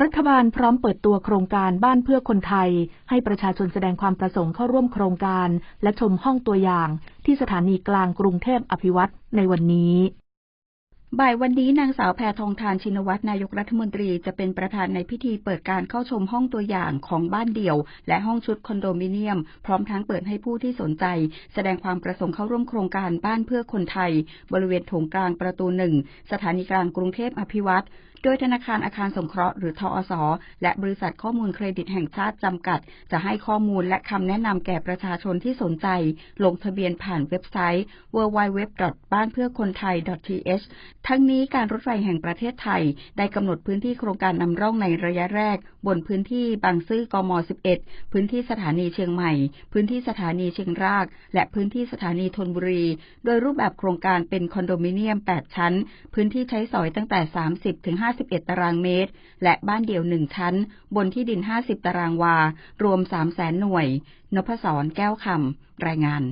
รัฐบาลพร้อมเปิดตัวโครงการบ้านเพื่อคนไทย ให้ประชาชนแสดงความประสงค์เข้าร่วมโครงการ และชมห้องตัวอย่าง ที่สถานีกลางกรุงเทพอภิวัตในวันนี้บ่ายวันนี้นางสาวแพทองทานชินวัตรนายกรัฐมนตรีจะเป็นประธานในพิธีเปิดการเข้าชมห้องตัวอย่างของบ้านเดี่ยว และห้องชุดคอนโดมิเนียม พร้อมทั้งเปิดให้ผู้ที่สนใจ แสดงความประสงค์เข้าร่วมโครงการบ้านเพื่อคนไทย บริเวณโถงกลางประตูหนึ่งสถานีกลางกรุงเทพอภิวัต โดยธนาคารอาคารสงเคราะห์หรือทอสและบริษัทข้อมูลเครดิตแห่งชาติจำกัด จะให้ข้อมูลและคำแนะนำแก่ประชาชนที่สนใจ ลงทะเบียนผ่านเว็บไซต์ www. บ้านเพื่อคนไทย .th ทั้งนี้การรถไฟแห่งประเทศไทย ได้กำหนดพื้นที่โครงการนำร่องในระยะแรก บนพื้นที่บางซื่อกม 11 พื้นที่สถานีเชียงใหม่ พื้นที่สถานีเชียงราก และพื้นที่สถานีธนบุรี โดยรูปแบบโครงการเป็นคอนโดมิเนียม 8 ชั้น พื้นที่ใช้สอยตั้งแต่ 30ถึง51 ตารางเมตร และบ้านเดี่ยว 1 ชั้น บนที่ดิน 50 ตารางวา รวม 300,000 หน่วย นพศรแก้วคำ รายงาน